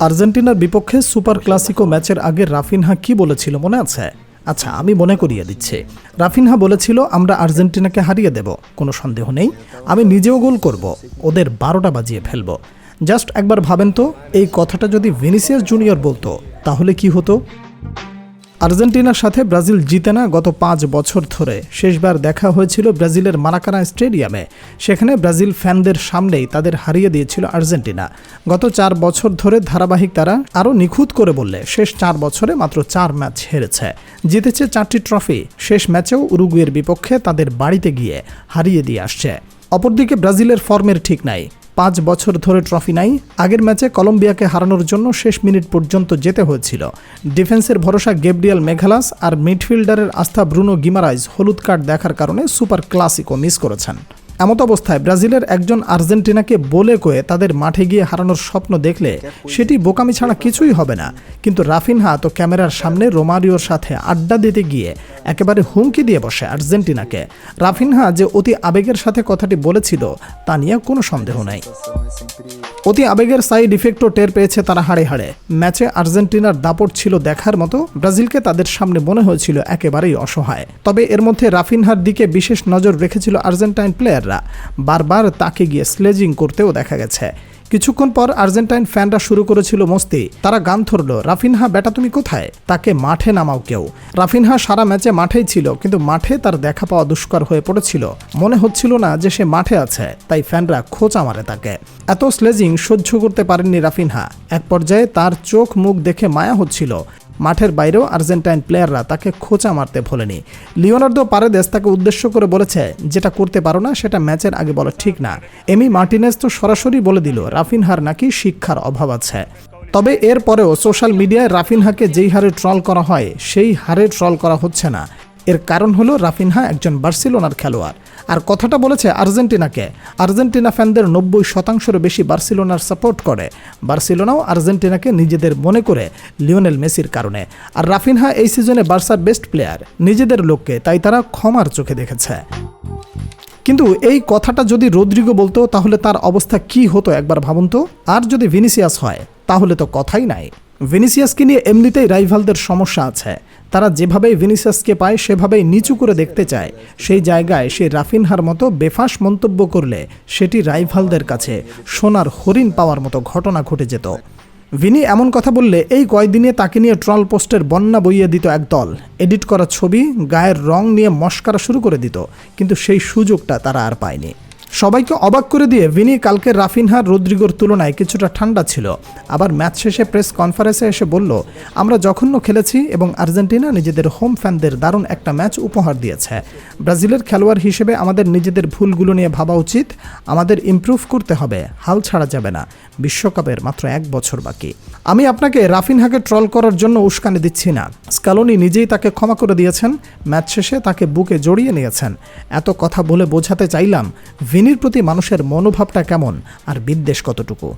আর্জেন্টিনার বিপক্ষে super Clasico ম্যাচের আগে রাফিনহা কি বলেছিল মনে আছে? আচ্ছা আমি মনে করিয়ে দিচ্ছি। রাফিনহা বলেছিল, আমরা আর্জেন্টিনাকে হারিয়ে দেব, কোনো সন্দেহ নেই। আমি নিজেও গোল করব, ওদের বারোটা বাজিয়ে ফেলব। জাস্ট একবার ভাবেন তো, এই কথাটা যদি ভিনিসিয়াস জুনিয়র বলতো, তাহলে কি হতো? আর্জেন্টিনার সাথে ব্রাজিল জিতে না গত পাঁচ বছর ধরে। শেষবার দেখা হয়েছিল ব্রাজিলের মারাকানা স্টেডিয়ামে। সেখানে ব্রাজিল ফ্যানদের সামনেই তাদের হারিয়ে দিয়েছিল আর্জেন্টিনা। গত চার বছর ধরে ধারাবাহিক তারা আরও নিখুঁত করে বললে শেষ চার বছরে মাত্র চার ম্যাচ হেরেছে। জিতেছে চারটি ট্রফি। শেষ ম্যাচেও উরুগুয়ের বিপক্ষে তাদের বাড়িতে গিয়ে হারিয়ে দিয়ে আসছে। অপরদিকে ব্রাজিলের ফর্মের ঠিক নাই। পাঁচ বছর ধরে ট্রফি নাই। আগের ম্যাচে কলম্বিয়াকে হারানোর জন্য শেষ মিনিট পর্যন্ত যেতে হয়েছিল। ডিফেন্সের ভরসা গেব্রিয়াল মেঘালাস আর মিডফিল্ডারের আস্থা ব্রুনো গিমারাইজ হলুদ কার্ড দেখার কারণে সুপার ক্লাসিকো মিস করেছেন। এমত অবস্থায় ব্রাজিলের একজন আর্জেন্টিনাকে বলে কয়ে তাদের মাঠে গিয়ে হারানোর স্বপ্ন দেখলে সেটি বোকামি ছাড়া কিছুই হবে না। কিন্তু রাফিনহা তো ক্যামেরার সামনে রোমারিওর সাথে আড্ডা দিতে গিয়ে একেবারে হুমকি দিয়ে বসে আর্জেন্টিনাকে। রাফিনহা যে অতি আবেগের সাথে কথাটি বলেছিল, তা নিয়ে কোনো সন্দেহ নাই। অতি আবেগের সাইড ইফেক্টও টের পেয়েছে তারা হাড়ে হাড়ে ম্যাচে আর্জেন্টিনার দাপট ছিল দেখার মতো, ব্রাজিলকে তাদের সামনে মনে হয়েছিল একেবারেই অসহায়। তবে এর মধ্যে রাফিনহার দিকে বিশেষ নজর রেখেছিল আর্জেন্টাইন প্লেয়াররা। বারবার তাকে গিয়ে স্লেজিং করতেও দেখা গেছে। কিছুক্ষণ পর আর্জেন্টাইন ফ্যানরা শুরু করেছিল মস্তি। তারা গান ধরল, রাফিনহা, বেটা, তুমি কোথায়? তাকে মাঠে নামাও কেউ। রাফিনহা সারা ম্যাচে মাঠেই ছিল, কিন্তু মাঠে তার দেখা পাওয়া দুষ্কর হয়ে পড়েছিল। মনে হচ্ছিল না যে সে মাঠে আছে, তাই ফ্যানরা খোঁচা মারে তাকে। এত স্লেজিং সহ্য করতে পারেননি রাফিনহা। এক পর্যায়ে তার চোখ মুখ দেখে মায়া হচ্ছিল। মাঠের বাইরেও আর্জেন্টাইন প্লেয়াররা তাকে খোঁচা মারতে ভোলেনি। লিওনার্দো পারেদেস তাকে উদ্দেশ্য করে বলেছে, যেটা করতে পারো না, সেটা ম্যাচের আগে বলা ঠিক না। এমি মার্টিনেস তো সরাসরি বলে দিল, রাফিনহার নাকি শিক্ষার অভাব আছে। তবে এরপরেও সোশ্যাল মিডিয়ায় রাফিনহাকে যেই হারে ট্রল করা হয়, সেই হারে ট্রল করা হচ্ছে না। এর কারণ হলো রাফিনহা একজন বার্সেলোনার খেলোয়াড়। আর কথাটা বলেছে আর্জেন্টিনাকে। আর্জেন্টিনা ফ্যানদের নব্বই শতাংশেরও বেশি বার্সেলোনার সাপোর্ট করে। বার্সেলোনাও আর্জেন্টিনাকে নিজেদের মনে করে লিওনেল মেসির কারণে। আর রাফিনহা এই সিজনে বার্সার বেস্ট প্লেয়ার, নিজেদের লোককে, তাই তারা ক্ষমার চোখে দেখেছে। কিন্তু এই কথাটা যদি রদ্রিগো বলতো, তাহলে তার অবস্থা কি হতো একবার ভাবুন তো? আর যদি ভিনিসিয়াস হয়, তাহলে তো কথাই নাই। ভিনিসিয়াসকে নিয়ে এমনিতেই রাইভালদের সমস্যা আছে। তারা যেভাবেই ভিনিসিয়াসকে পায়, সেভাবেই নিচু করে দেখতে চায়। সেই জায়গায় সে রাফিনহার মতো বেফাস মন্তব্য করলে সেটি রাইভালদের কাছে সোনার হরিণ পাওয়ার মতো ঘটনা ঘটে যেত। ভিনি এমন কথা বললে এই কয়দিনে তাকে নিয়ে ট্রল পোস্টের বন্যা বইয়ে দিত এক দল। এডিট করা ছবি, গায়ের রং নিয়ে মস্কারা শুরু করে দিত, কিন্তু সেই সুযোগটা তারা আর পায়নি। সবাইকে অবাক করে দিয়ে ভিনি কালকে রাফিনহার রদ্রিগোর তুলনায় কিছুটা ঠান্ডা ছিল। আবার ম্যাচ শেষে প্রেস কনফারেন্সে এসে বলল, আমরা জঘন্য খেলেছি এবং আর্জেন্টিনা নিজেদের হোম ফ্যানদের দারুণ একটা ম্যাচ উপহার দিয়েছে। ব্রাজিলের খেলোয়াড় হিসেবে আমাদের নিজেদের ভুলগুলো নিয়ে ভাবা উচিত। আমাদের ইমপ্রুভ করতে হবে। হাল ছাড়া যাবে না। বিশ্বকাপের মাত্র এক বছর বাকি। আমি আপনাকে রাফিনহাকে ট্রল করার জন্য উস্কানি দিচ্ছি না। স্কালোনি নিজেই তাকে ক্ষমা করে দিয়েছেন। ম্যাচ শেষে তাকে বুকে জড়িয়ে নিয়েছেন। এত কথা বলে বোঝাতে চাইলাম। ভিনির প্রতি মানুষের মনোভাবটা কেমন আর বিদ্বেষ কতটুকু?